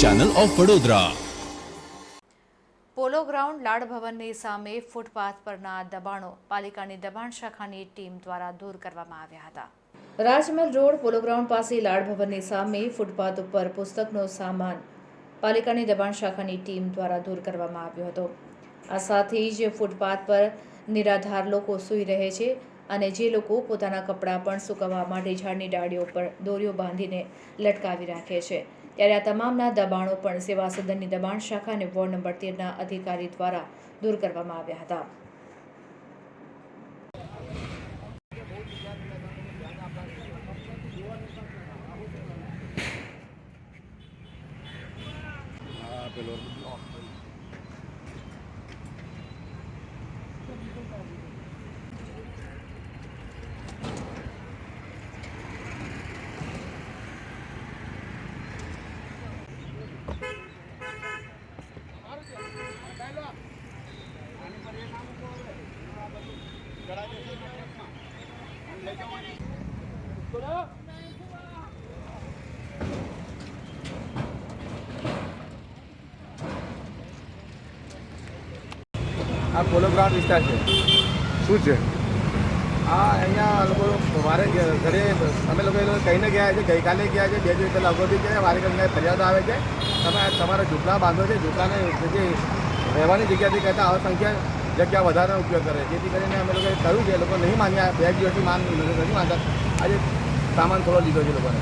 Channel of Vadodara polo ground લાડ ભવનની સામે ફૂટપાથ પરના દબાણો પાલિકાની દબાણ શાખાની ટીમ દ્વારા દૂર કરવામાં આવ્યા હતા. રાજમહેલ રોડ પોલો ગ્રાઉન્ડ પાસે લાડ ભવનની સામે ફૂટપાથ ઉપર પુસ્તકનો સામાન પાલિકાની દબાણ શાખાની ટીમ દ્વારા દૂર કરવામાં આવ્યો હતો. આ સાથે જ ફૂટપાથ પર નિરાધાર લોકો સૂઈ રહે છે. અને જે લોકો પોતાના કપડાં પણ સૂકવવા માટે ઝાડની ડાળીઓ પર દોરીઓ બાંધીને લટકાવી રાખે છે. ત્યારે આ તમામના દબાણો પણ સેવા સદનની દબાણ શાખા અને વોર્ડ નંબર તેરના અધિકારી દ્વારા દૂર કરવામાં આવ્યા હતા. આ પોલો ગ્રાઉન્ડ વિસ્તાર છે. શું છે? આ અહીંયા લોકો મારે ઘરે અમે લોકો એ લોકો કહીને ગયા છે, ગઈકાલે ગયા છે, બે દિવસ પહેલાં અગાઉથી ગયા મારે ઘરે ફરિયાદ આવે છે. તમે, તમારા ઝૂંપડા બાંધો છે, ઝૂંપડાને જે રહેવાની જગ્યાથી કહેતા અસંખ્ય જગ્યા વધારાનો ઉપયોગ કરે? જેથી કરીને અમે લોકોએ કહ્યું છે. લોકો નહીં માન્યા. બે દિવસથી માન નથી માનતા. આજે સામાન થોડો લીધો છે લોકોને.